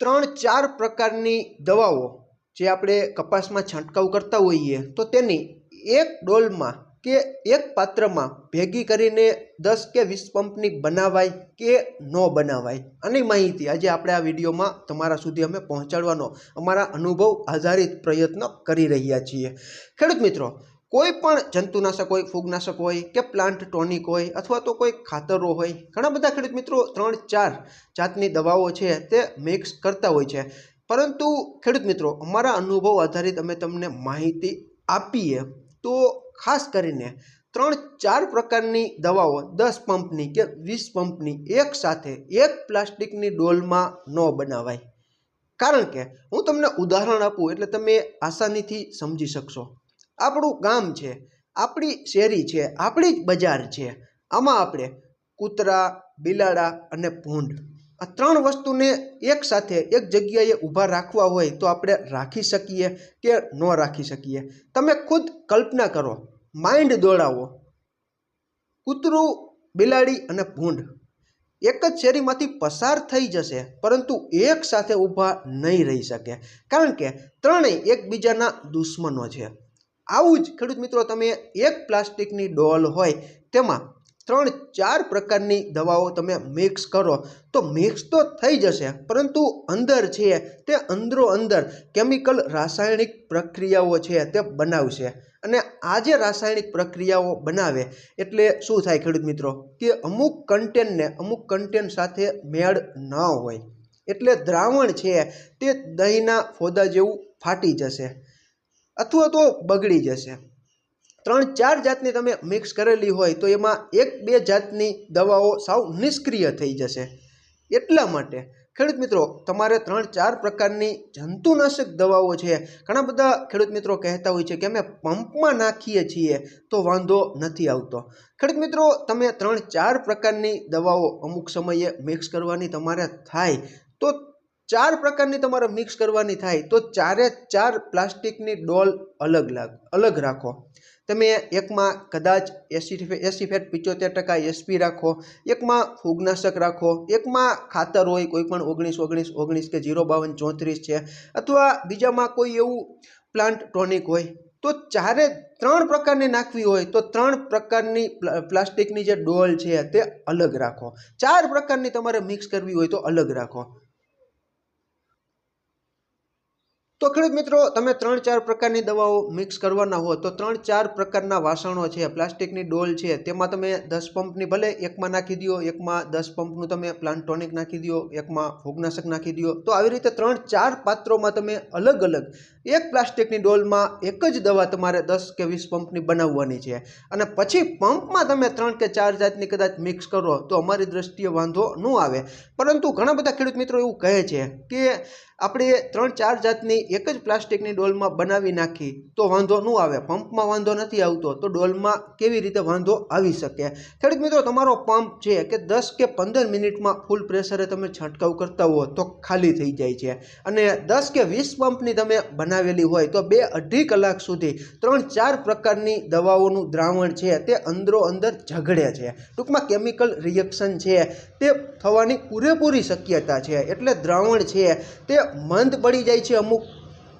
ત્રણ, ચાર પ્રકારની દવાઓ જે આપણે કપાસમાં છંટકાવ કરતા હોઈએ, તો તેની એક ડોલમાં કે એક પાત્રમાં ભેગી કરીને દસ કે વીસ પંપની બનાવાય કે ન બનાવાય, આની માહિતી આજે આપણે આ વિડીયોમાં તમારા સુધી અમે પહોંચાડવાનો અમારા અનુભવ આધારિત પ્રયત્ન કરી રહ્યા છીએ. ખેડૂત મિત્રો કોઈ પણ જંતુનાશક હોય, ફૂગનાશક હોય કે પ્લાન્ટ ટોનિક હોય અથવા તો કોઈ ખાતરો હોય, ઘણા બધા ખેડૂત મિત્રો ત્રણ, ચાર જાતની દવાઓ છે તે મિક્સ કરતા હોય છે. પરંતુ ખેડૂત મિત્રો, અમારા અનુભવ આધારિત અમે તમને માહિતી આપીએ તો ખાસ કરીને ત્રણ, ચાર પ્રકારની દવાઓ, દસ પંપની કે વીસ પંપની એક સાથે એક પ્લાસ્ટિકની ડોલમાં ન બનાવાય. કારણ કે હું તમને ઉદાહરણ આપું એટલે તમે આસાનીથી સમજી શકશો. આપણું ગામ છે, આપણી શેરી છે, આપણી જ બજાર છે. આમાં આપણે કૂતરા, બિલાડા અને ભૂંડ આ ત્રણ વસ્તુને એક સાથે એક જગ્યાએ ઊભા રાખવા હોય તો આપણે રાખી શકીએ કે ન રાખી શકીએ. તમે ખુદ કલ્પના કરો માઇન્ડ દોડાવો. કૂતરું, બિલાડી અને ભૂંડ એક જ શેરીમાંથી પસાર થઈ જશે, પરંતુ એક સાથે ઊભા નહીં રહી શકે. કારણ કે ત્રણેય એકબીજાના દુશ્મનો છે. આવું જ, ખેડૂત મિત્રો, તમે એક પ્લાસ્ટિકની ડોલ હોય, તેમાં ત્રણ, ચાર પ્રકારની દવાઓ તમે મિક્સ કરો, તો મિક્સ તો થઈ જશે, પરંતુ અંદર છે, તે અંદરો અંદર કેમિકલ રાસાયણિક પ્રક્રિયાઓ છે, તે બનાવશે. અને આ જે રાસાયણિક પ્રક્રિયાઓ બનાવે, એટલે શું થાય, ખેડૂત મિત્રો, કે અમુક કન્ટેનને અમુક કન્ટેન સાથે મેળ ન હોય. એટલે દ્રાવણ છે, તે દહીંના ફોદા જેવું ફાટી જશે. અથવા તો બગડી જશે. ત્રણ, ચાર જાતની તમે મિક્સ કરેલી હોય તો એમાં એક, બે જાતની દવાઓ સાવ નિષ્ક્રિય થઈ જશે. એટલા માટે, ખેડૂત મિત્રો, તમારે ત્રણ, ચાર પ્રકારની જંતુનાશક દવાઓ છે. ઘણા બધા ખેડૂત મિત્રો કહેતા હોય છે કે અમે પંપમાં નાખીએ છીએ તો વાંધો નથી આવતો. ખેડૂત મિત્રો, તમે ત્રણ, ચાર પ્રકારની દવાઓ અમુક સમયે મિક્સ કરવાની તમારે થાય તો ચાર પ્રકારની તમારે મિક્સ કરવાની થાય તો ચારે ચાર પ્લાસ્ટિકની ડોલ અલગ લાગ, અલગ રાખો. તમે એકમાં કદાચ એસી એસી ફેટ પિચોતેર ટકા એસપી રાખો, એકમાં ફૂગનાશક રાખો, એકમાં ખાતર હોય કોઈ પણ ઓગણીસ ઓગણીસ ઓગણીસ કે જીરો બાવન ચોત્રીસ છે, અથવા બીજામાં કોઈ એવું પ્લાન્ટ ટોનિક હોય, તો ચારે ત્રણ પ્રકારની નાખવી હોય તો ત્રણ પ્રકારની પ્લાસ્ટિકની જે ડોલ છે તે અલગ રાખો. ચાર પ્રકારની તમારે મિક્સ કરવી હોય તો અલગ રાખો. તો ખેડૂત મિત્રો, તમે ત્રણ ચાર પ્રકારની દવાઓ મિક્સ કરવાના હો તો ત્રણ ચાર પ્રકારના વાસણો છે, પ્લાસ્ટિકની ડોલ છે, તેમાં તમે દસ પંપની ભલે એકમાં નાખી દો એકમાં દસ પંપનું તમે પ્લાન્ટ ટોનિક નાખી દો એકમાં ફૂગનાશક નાખી દો તો આવી રીતે ત્રણ ચાર પાત્રોમાં તમે અલગ અલગ એક પ્લાસ્ટિકની ડોલમાં એક જ દવા તમારે દસ કે વીસ પંપની બનાવવાની છે. અને પછી પંપમાં તમે ત્રણ કે ચાર જાતની કદાચ મિક્સ કરો તો અમારી દ્રષ્ટિએ વાંધો ન આવે. પરંતુ ઘણા બધા ખેડૂત મિત્રો એવું કહે છે કે આપણે ત્રણ ચાર જાતની એક જ પ્લાસ્ટિકની ડોલમાં બનાવી નાખી તો વાંધો ન આવે. પંપમાં વાંધો નથી આવતો તો ડોલમાં કેવી રીતે વાંધો આવી શકે? ખેડૂત મિત્રો, તમારો પંપ છે કે દસ કે પંદર મિનિટમાં ફૂલ પ્રેશરે તમે છંટકાવ કરતા હો તો ખાલી થઈ જાય છે. અને દસ કે વીસ પંપની તમે બનાવેલી હોય તો બે અઢી કલાક સુધી ત્રણ ચાર પ્રકારની દવાઓનું દ્રાવણ છે તે અંદરો અંદર ઝઘડે છે. ટૂંકમાં કેમિકલ રિએક્શન છે તે થવાની પૂરેપૂરી શક્યતા છે. એટલે દ્રાવણ છે તે મંદ પડી જાય છે, અમુક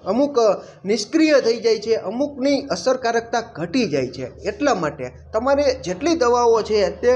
અમુક નિષ્ક્રિય થઈ જાય છે, અમુકની અસરકારકતા ઘટી જાય છે. એટલા માટે તમારે જેટલી દવાઓ છે તે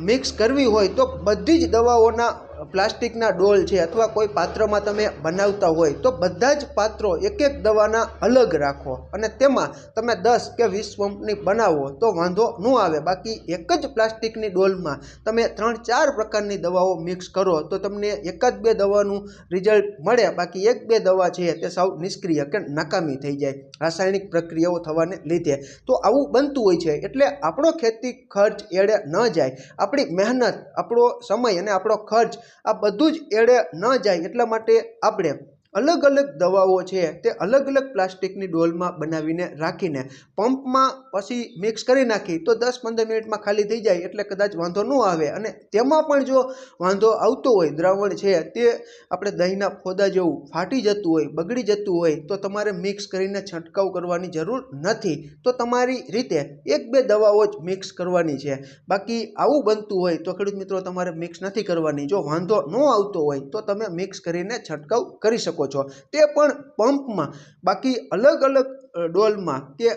મિક્સ કરવી હોય તો બધી જ દવાઓના પ્લાસ્ટિકના ડોલ છે અથવા કોઈ પાત્રમાં તમે બનાવતા હોય તો બધા જ પાત્રો એક એક દવાના અલગ રાખો અને તેમાં તમે દસ કે વીસ પંપની બનાવો તો વાંધો ન આવે. બાકી એક જ પ્લાસ્ટિકની ડોલમાં તમે ત્રણ ચાર પ્રકારની દવાઓ મિક્સ કરો તો તમને એક જ બે દવાનું રિઝલ્ટ મળે. બાકી એક બે દવા છે તે સાવ નિષ્ક્રિય કે નકામી થઈ જાય રાસાયણિક પ્રક્રિયાઓ થવાને લીધે. તો આવું બનતું હોય છે એટલે આપણો ખેતી ખર્ચ એડે ન જાય. આપણી મહેનત, આપણો સમય અને આપણો ખર્ચ આ બધું જ એડે ન જાય એટલા માટે આપણે અલગ અલગ દવાઓ છે તે અલગ અલગ પ્લાસ્ટિકની ડોલમાં બનાવીને રાખીને પંપમાં પછી મિક્સ કરી નાખી તો દસ પંદર મિનિટમાં ખાલી થઈ જાય એટલે કદાચ વાંધો ન આવે. અને તેમાં પણ જો વાંધો આવતો હોય, દ્રાવણ છે તે આપણે દહીંના ફોદા જેવું ફાટી જતું હોય, બગડી જતું હોય તો તમારે મિક્સ કરીને છંટકાવ કરવાની જરૂર નથી. તો તમારી રીતે એક બે દવાઓ જ મિક્સ કરવાની છે. બાકી આવું બનતું હોય તો ખેડૂત મિત્રો તમારે મિક્સ નથી કરવાની. જો વાંધો ન આવતો હોય તો તમે મિક્સ કરીને છંટકાવ કરી શકો છો. તે પણ પંપમાં. બાકી અલગ અલગ ડોલમાં કે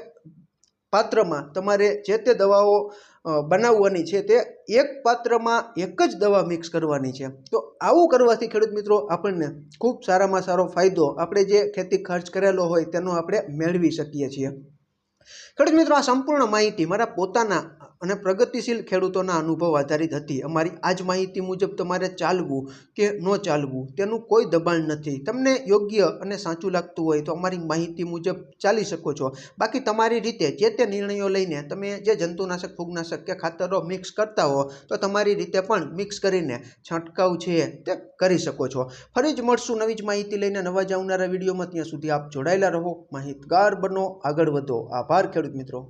પાત્રમાં તમારે જે તે દવાઓ બનાવવાની છે તે એક પાત્રમાં એક જ દવા મિક્સ કરવાની છે. તો આવું કરવાથી ખેડૂત મિત્રો આપણને ખૂબ સારામાં સારો ફાયદો આપણે જે ખેતી ખર્ચ કરેલો હોય તેનો આપણે મેળવી શકીએ છીએ. ખેડૂત મિત્રો, આ સંપૂર્ણ માહિતી મારા પોતાના અને પ્રગતિશીલ ખેડૂતોના અનુભવ આધારિત હતી. અમારી આ જ માહિતી મુજબ તમારે ચાલવું કે ન ચાલવું તેનું કોઈ દબાણ નથી. તમને યોગ્ય અને સાચું લાગતું હોય તો અમારી માહિતી મુજબ ચાલી શકો છો. બાકી તમારી રીતે જે તે નિર્ણયો લઈને તમે જે જંતુનાશક, ફૂગનાશક કે ખાતરો મિક્સ કરતા હો, તો તમારી રીતે પણ મિક્સ કરીને છંટકાવ છે તે કરી શકો છો. ફરી જ મળશું નવી જ માહિતી લઈને નવા જ આવનારા વિડીયોમાં. ત્યાં સુધી આપ જોડાયેલા રહો. માહિતગાર બનો, આગળ વધો. આભાર ખેડૂત મિત્રો.